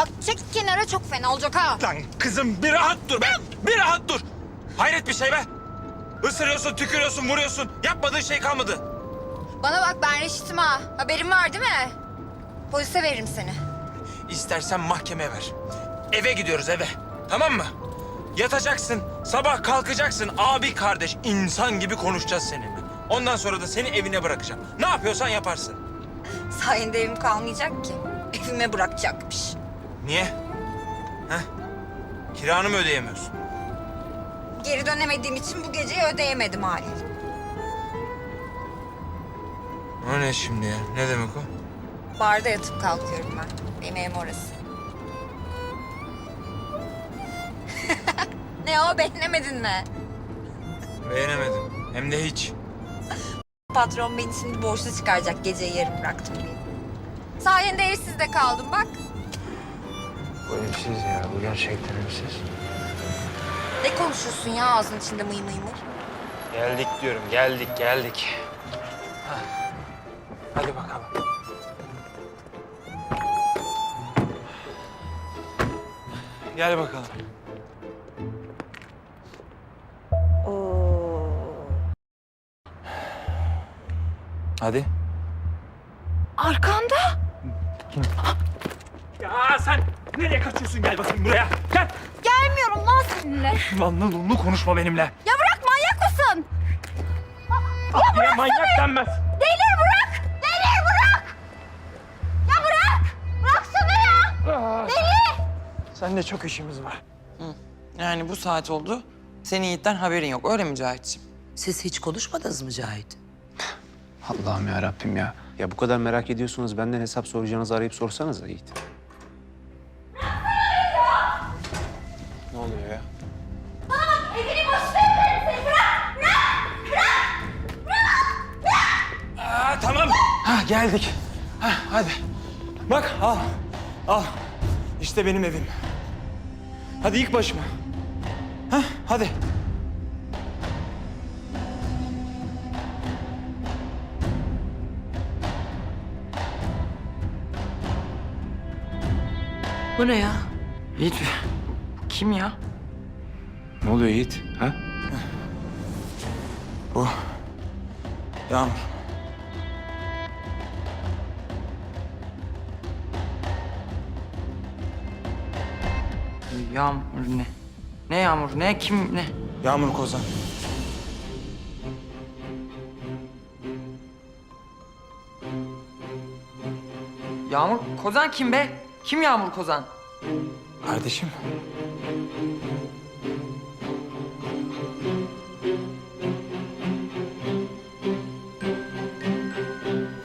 Bak çek kenara çok fena olacak ha. Lan kızım bir rahat dur be. Bir rahat dur. Hayret bir şey be. Isırıyorsun, tükürüyorsun, vuruyorsun. Yapmadığın şey kalmadı. Bana bak ben reşitim ha. Haberin var değil mi? Polise veririm seni. İstersen mahkemeye ver. Eve gidiyoruz eve. Tamam mı? Yatacaksın, sabah kalkacaksın. Abi kardeş, insan gibi konuşacağız seninle. Ondan sonra da seni evine bırakacağım. Ne yapıyorsan yaparsın. Sayende evim kalmayacak ki. Evime bırakacakmış. Niye? Heh? Kiranı mı ödeyemiyorsun? Geri dönemediğim için bu geceyi ödeyemedim haliyle. O ne şimdi ya? Ne demek o? Barda yatıp kalkıyorum ben. Benim evim orası. ne o beğenemedin mi? Beğenemedim. Hem de hiç. Patron beni şimdi borçlu çıkaracak geceyi yarım bıraktım diye. Sayende evsiz de kaldım bak. Bu evsiz ya. Bu gerçekten evsiz. Ne konuşuyorsun ya ağzın içinde mıy mıy mıy? Geldik diyorum. Geldik, geldik. Hadi bakalım. Gel bakalım. Hadi. Arkanda. Ya sen nereye kaçıyorsun? Gel bakayım buraya. Gel. Gelmiyorum lan seninle. Lan lan lan konuşma benimle. Ya bırak manyak mısın? Ya manyak denmez. Delir bırak. Delir bırak. Ya bırak. Bıraksana ya. Deli. Seninle çok işimiz var. Yani bu saat oldu. Senin Yiğit'ten haberin yok. Öyle mi Cahit'ciğim? Siz hiç konuşmadınız mı Cahit? Allah'ım ya Rabbim ya. Ya bu kadar merak ediyorsunuz benden hesap soracağınızı arayıp sorsanız Yiğit. Geldik. Ha, hadi. Bak al. Al. İşte benim evim. Hadi ilk başıma. Ha, hadi. Bu ne ya? Yiğit kim ya? Ne oluyor Yiğit? Ha? Bu. Yağmur. Yağmur ne? Ne Yağmur? Ne? Kim? Ne? Yağmur Kozan. Yağmur Kozan kim be? Kim Yağmur Kozan? Kardeşim.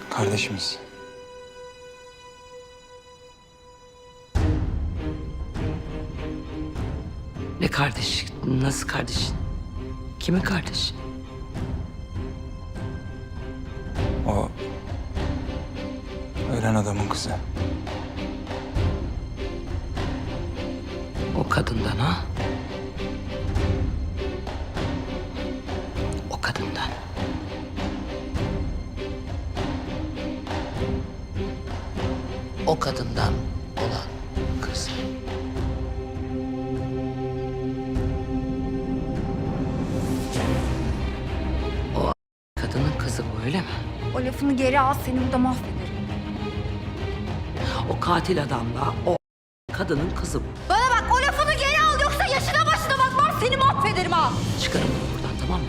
Kardeşimiz. Kardeş? Nasıl kardeşin? Kimin kardeşi? O ölen adamın kızı. O kadından ha? O kadından. O kadından olan kadının kızı bu öyle mi? O lafını geri al seni burada mahvederim. O katil adamla o kadının kızı bu. Bana bak o lafını geri al yoksa yaşına başına bakmam seni mahvederim ha. Çıkarın bunu buradan tamam mı?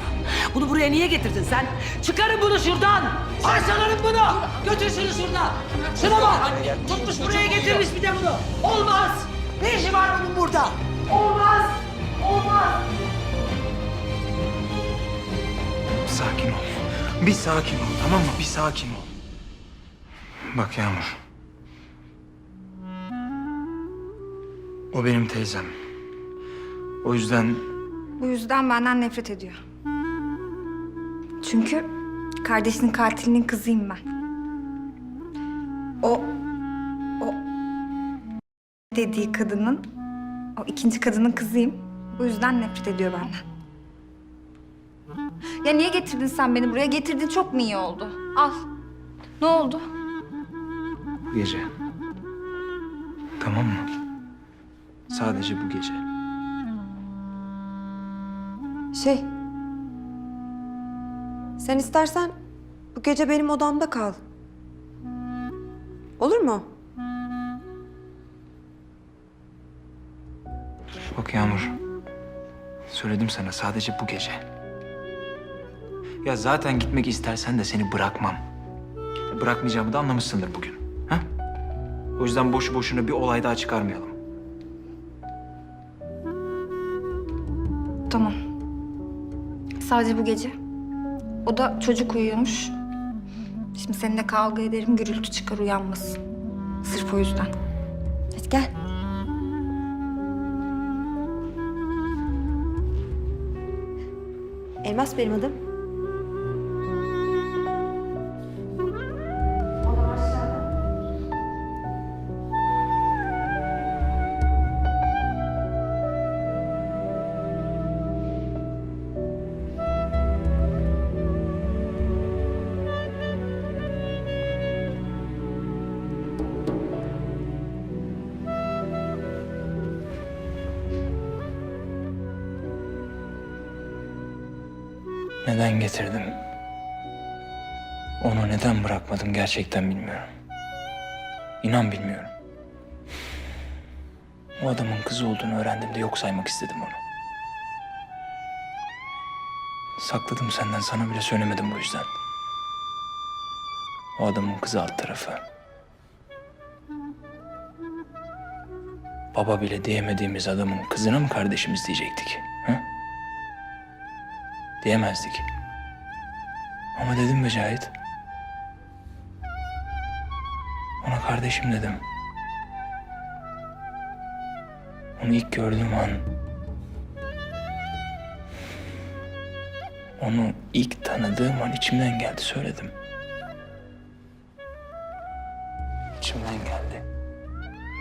Bunu buraya niye getirdin sen? Çıkarın bunu şuradan! Parçalarım bunu! Götür şunu şuradan! Şuna bak! Tutmuş buraya getirmiş bir de bunu! Olmaz! Ne işi var bunun burada? Olmaz! Olmaz! Sakin ol. Bir sakin ol tamam mı? Bir sakin ol. Bak Yağmur. O benim teyzem. O yüzden Bu yüzden benden nefret ediyor. Çünkü kardeşinin katilinin kızıyım ben. O, o dediği kadının, o ikinci kadının kızıyım. Bu yüzden nefret ediyor benden. Ya niye getirdin sen beni buraya? Getirdin çok mu iyi oldu? Al. Ne oldu? Bu gece Tamam mı? Sadece bu gece. Şey... Sen istersen bu gece benim odamda kal. Olur mu? Bak Yağmur. Söyledim sana sadece bu gece. Ya zaten gitmek istersen de seni bırakmam. Ya Bırakmayacağımı da anlamışsındır bugün. Ha? O yüzden boşu boşuna bir olay daha çıkarmayalım. Tamam. Sadece bu gece. O da çocuk uyuyormuş. Şimdi seninle kavga ederim, gürültü çıkar uyanmasın. Sırf o yüzden. Hadi gel. Elmas benim adım. Neden getirdim? Onu neden bırakmadım gerçekten bilmiyorum. İnan bilmiyorum. O adamın kızı olduğunu öğrendiğimde yok saymak istedim onu. Sakladım senden, sana bile söylemedim bu yüzden. O adamın kızı alt tarafı. Baba bile diyemediğimiz adamın kızına mı kardeşimiz diyecektik? Diyemezdik. Ama dedim be Cahit. Ona kardeşim dedim. Onu ilk gördüğüm an... Onu ilk tanıdığım an içimden geldi söyledim. İçimden geldi.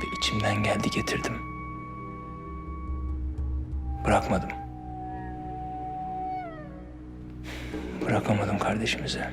Ve içimden geldi getirdim. Bırakmadım. Bırakamadım kardeşimize.